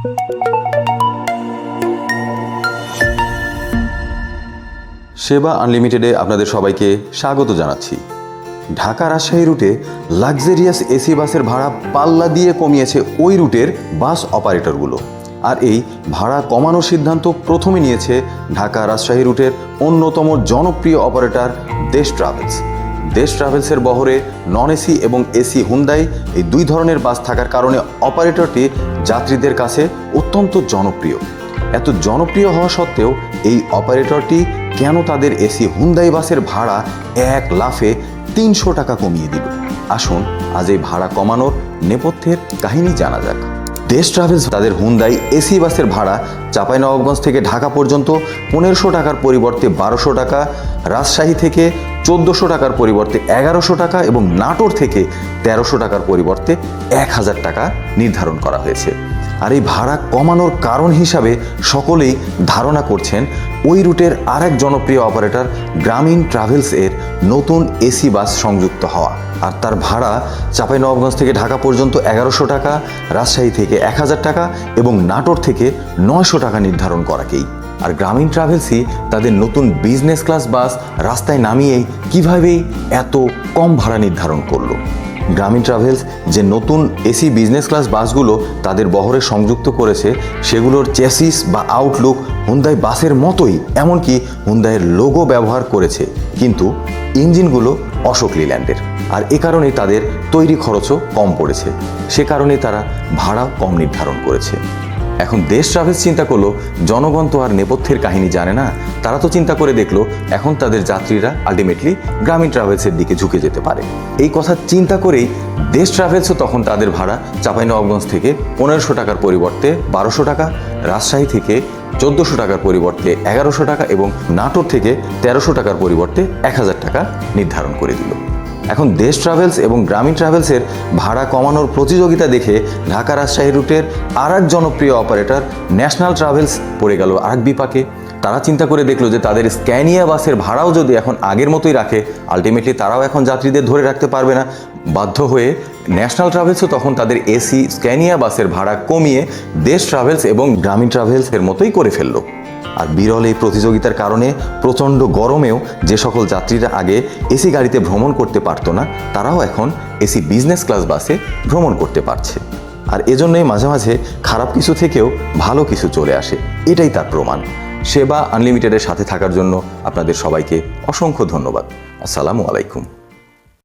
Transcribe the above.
সেবা আনলিমিটেডে আপনাদের সবাইকে স্বাগত জানাচ্ছি। ঢাকা রাজশাহী রুটে লাক্সারিয়াস এসি বাসের ভাড়া পাল্লা দিয়ে কমিয়েছে ওই রুটের বাস অপারেটরগুলো। আর এই ভাড়া কমানোর সিদ্ধান্ত প্রথমে নিয়েছে ঢাকা রাজশাহী রুটের অন্যতম জনপ্রিয় অপারেটর দেশ ট্রাভেলস। দেশ ট্রাভেলসের বহরে নন এসি এবং এসি হুন্দাই এই দুই ধরনের বাস থাকার কারণে অপারেটরটি যাত্রীদের কাছে অত্যন্ত জনপ্রিয়। এত জনপ্রিয় হওয়া সত্ত্বেও এই অপারেটরটি কেন তাদের এসি হুন্দাই বাসের ভাড়া এক লাফে তিনশো টাকা কমিয়ে দিল? আসুন আজ এই ভাড়া কমানোর নেপথ্যের কাহিনী জানা যাক। দেশ ট্রাভেলস তাদের হুন্দাই এসি বাসের ভাড়া চাঁপাইনবাবগঞ্জ থেকে ঢাকা পর্যন্ত পনেরোশো টাকার পরিবর্তে বারোশো টাকা, রাজশাহী থেকে চোদ্দোশো টাকার পরিবর্তে এগারোশো টাকা এবং নাটোর থেকে তেরোশো টাকার পরিবর্তে এক হাজার টাকা নির্ধারণ করা হয়েছে। আর এই ভাড়া কমানোর কারণ হিসাবে সকলেই ধারণা করছেন ওই রুটের আরেক জনপ্রিয় অপারেটর গ্রামীণ ট্রাভেলস এর নতুন এসি বাস সংযুক্ত হওয়া। আর তার ভাড়া চাঁপাইনবাবগঞ্জ থেকে ঢাকা পর্যন্ত এগারোশো টাকা, রাজশাহী থেকে এক হাজার টাকা এবং নাটোর থেকে নয়শো টাকা নির্ধারণ করাকেই। আর গ্রামীণ ট্রাভেলসই তাদের নতুন বিজনেস ক্লাস বাস রাস্তায় নামিয়েই কিভাবেই এত কম ভাড়া নির্ধারণ করল? গ্রামীণ ট্রাভেলস যে নতুন এসি বিজনেস ক্লাস বাসগুলো তাদের বহরে সংযুক্ত করেছে, সেগুলোর চেসিস বা আউটলুক হুন্দাই বাসের মতোই, এমনকি হুন্দাইয়ের লোগো ব্যবহার করেছে। কিন্তু ইঞ্জিনগুলো অশোক লিল্যান্ডের। আর এ কারণেই তাদের তৈরি খরচও কম পড়েছে। সে কারণে তারা ভাড়া কম নির্ধারণ করেছে। এখন দেশ ট্রাভেলস চিন্তা করল, জনগণ তো আর নেপথ্যের কাহিনী জানে না। তারা তো চিন্তা করে দেখল, এখন তাদের যাত্রীরা আলটিমেটলি গ্রামীণ ট্রাভেলসের দিকে ঝুঁকে যেতে পারে। এই কথা চিন্তা করেই দেশ ট্রাভেলসও তখন তাদের ভাড়া চাঁপাইনবাবগঞ্জ থেকে পনেরোশো টাকার পরিবর্তে বারোশো টাকা, রাজশাহী থেকে চোদ্দোশো টাকার পরিবর্তে এগারোশো টাকা এবং নাটোর থেকে তেরোশো টাকার পরিবর্তে এক হাজার টাকা নির্ধারণ করে দিল। এখন দেশ ট্রাভেলস এবং গ্রামীণ ট্রাভেলসের ভাড়া কমানোর প্রতিযোগিতা দেখে ঢাকা রাজশাহী রুটের আর এক জনপ্রিয় অপারেটর ন্যাশনাল ট্রাভেলস পড়ে গেল আর এক বিপাকে। তারা চিন্তা করে দেখল যে তাদের স্ক্যানিয়া বাসের ভাড়াও যদি এখন আগের মতোই রাখে আলটিমেটলি তারাও এখন যাত্রীদের ধরে রাখতে পারবে না। বাধ্য হয়ে ন্যাশনাল ট্রাভেলসও তখন তাদের এসি স্ক্যানিয়া বাসের ভাড়া কমিয়ে দেশ ট্রাভেলস এবং গ্রামীণ ট্রাভেলসের মতোই করে ফেলল। আর বিরল এই প্রতিযোগিতার কারণে প্রচণ্ড গরমেও যে সকল যাত্রীরা আগে এসি গাড়িতে ভ্রমণ করতে পারতো না, তারাও এখন এসি বিজনেস ক্লাস বাসে ভ্রমণ করতে পারছে। আর এজন্যই মাঝে মাঝে খারাপ কিছু থেকেও ভালো কিছু চলে আসে, এটাই তার প্রমাণ। সেবা আনলিমিটেডের সাথে থাকার জন্য আপনাদের সবাইকে অসংখ্য ধন্যবাদ। আসসালামু আলাইকুম।